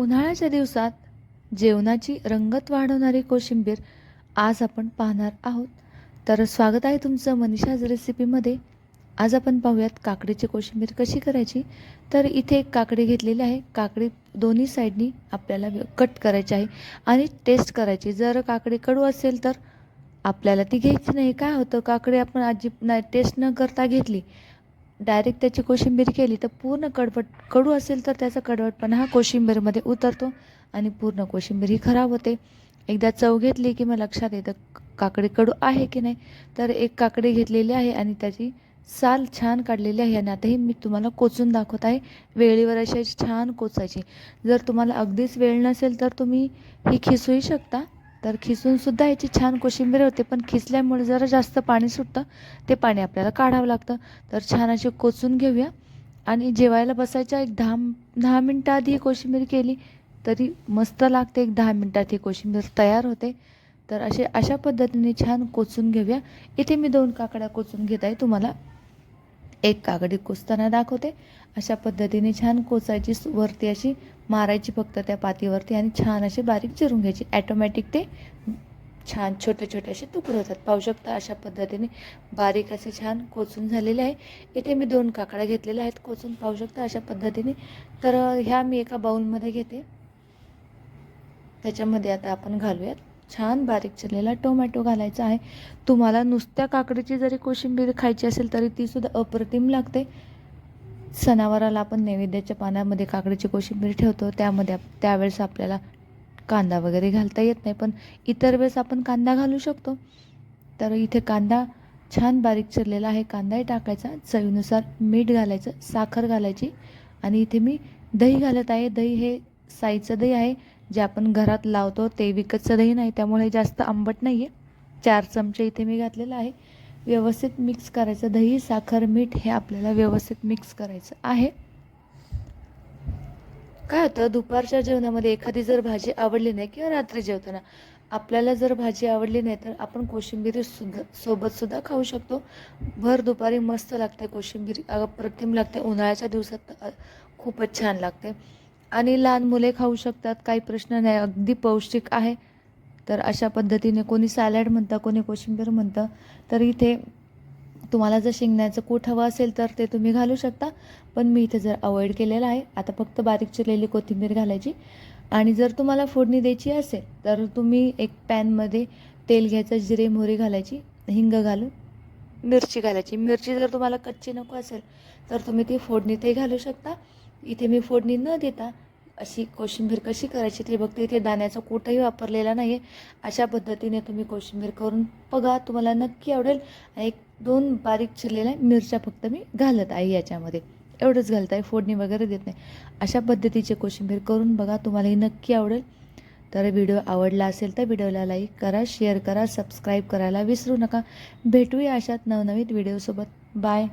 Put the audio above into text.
उन्हाळ्याच्या दिवसात जेवणाची रंगत वाढवणारी कोशिंबीर आज आपण पाहणार आहोत. तर स्वागत आहे तुमचं मनीषाज रेसिपीमध्ये. आज आपण पाहूयात काकडीची कोशिंबीर कशी करायची. तर इथे एक काकडी घेतलेली आहे. काकडी दोन्ही साईडनी आपल्याला कट करायची आहे आणि टेस्ट करायची. जर काकडी कडू असेल तर आपल्याला ती घ्यायची नाही. काय होतं? काकडी आपण आजी नाही टेस्ट न करता घेतली डायरेक्ट त्याची कोशिंबीर केली तर पूर्ण कडवट कडू असेल तर त्याचा कडवटपणा हा कोशिंबीरमध्ये उतरतो आणि पूर्ण कोशिंबीर ही खराब होते. एकदा चव घेतली की मग लक्षात येतं काकडी कडू आहे की नाही. तर एक काकडी घेतलेली आहे आणि त्याची साल छान काढलेली आहे आणि आताही मी तुम्हाला कोचून दाखवत आहे. वेळेवर अशी छान कोचायची. जर तुम्हाला अगदीच वेळ नसेल तर तुम्ही ही खिसूही शकता. तर खिसूनसुद्धा याची छान कोशिंबीर होते पण खिसल्यामुळे जरा जास्त पाणी सुटतं ते पाणी आपल्याला काढावं लागतं. तर छान अशी कोचून घेऊया. आणि जेवायला बसायच्या एक दहा दहा मिनटं आधी ही कोशिंबीर केली तरी मस्त लागते एक दहा मिनटात ही कोशिंबीर तयार होते. तर असे अशा पद्धतीने छान कोचून घेऊया. इथे मी दोन काकड्या कोचून घेत आहे तुम्हाला. एक कागडी कोचताना दाखवते. अशा पद्धतीने छान कोचायची वरती अशी मारायची फक्त त्या पातीवरती आणि छान अशी बारीक चिरून घ्यायची. ॲटोमॅटिक ते छान छोटे छोटे असे तुकडे होतात. पाहू शकता अशा पद्धतीने बारीक असे छान कोचून झालेले आहे. इथे मी दोन काकड्या घेतलेल्या आहेत. कोचून पाहू शकता अशा पद्धतीने. तर ह्या मी एका बाऊलमध्ये घेते. त्याच्यामध्ये आता आपण घालूयात. छान बारीक चिरलेला टोमॅटो घालायचा आहे. तुम्हाला नुसत्या काकडीची जरी कोशिंबीर खायची असेल तरी तीसुद्धा अप्रतिम लागते. सणावाराला आपण नैवेद्याच्या पानामध्ये काकडीची कोशिंबीर ठेवतो. त्यामध्ये त्यावेळेस आपल्याला कांदा वगैरे घालता येत नाही पण इतर वेळेस आपण कांदा घालू शकतो. तर इथे कांदा छान बारीक चिरलेला आहे. कांदाही टाकायचा. चवीनुसार मीठ घालायचं साखर घालायची. आणि इथे मी दही घालत आहे. दही हे साईचं दही आहे. जे आपण घरात लावतो ते विकतचं दही नाही त्यामुळे जास्त आंबट नाही आहे चार चमचे इथे मी घातलेलं आहे. व्यवस्थित मिक्स करायचं. दही साखर मीठ हे आपल्याला व्यवस्थित मिक्स करायचं आहे. काय होतं? दुपारच्या जेवणामध्ये एखादी जर भाजी आवडली नाही किंवा रात्री जेवताना आपल्याला जर भाजी आवडली नाही तर आपण कोशिंबिरी सुद्धा सोबत सुद्धा खाऊ शकतो. भर दुपारी मस्त लागते कोशिंबिरी. अप्रतिम लागते उन्हाळ्याच्या दिवसात तर, खूपच छान लागते. आणि लहान मुले खाऊ शकतात काही प्रश्न नाही. अगदी पौष्टिक आहे. तर अशा पद्धतीने कोणी सॅलड म्हणतं कोणी कोशिंबीर म्हणतं तर इथे तुम्हाला जर शेंगण्याचं कूट हवं असेल तर ते तुम्ही घालू शकता. पण मी इथे जर अवॉइड केलेलं आहे आता फक्त बारीक चिरलेली कोथिंबीर घालायची. आणि जर तुम्हाला फोडणी द्यायची असेल तर तुम्ही एक पॅनमध्ये तेल घ्यायचं जिरे मोहरी घालायची हिंग घालून मिरची घालायची. मिरची जर तुम्हाला कच्ची नको असेल तर तुम्ही ती फोडणी ते घालू शकता. इथे मी फोडणी न देता अशी कोशिंबीर कशी करायची ते बघते. इथे दाण्याचा कूटही वापरलेला नाही आहे अशा पद्धतीने तुम्ही कोशिंबीर करून बघा. तुम्हाला नक्की आवडेल. एक दोन बारीक चिरलेल्या मिरच्या फक्त मी घालत आहे याच्यामध्ये. एवढंच घालत आहे. फोडणी वगैरे देत नाही. अशा पद्धतीचे कोशिंबीर करून बघा. तुम्हालाही नक्की आवडेल. तर व्हिडिओ आवडला असेल तर व्हिडिओला लाईक करा शेअर करा सबस्क्राईब करायला विसरू नका. भेटूया अशात नवनवीन व्हिडिओसोबत. बाय.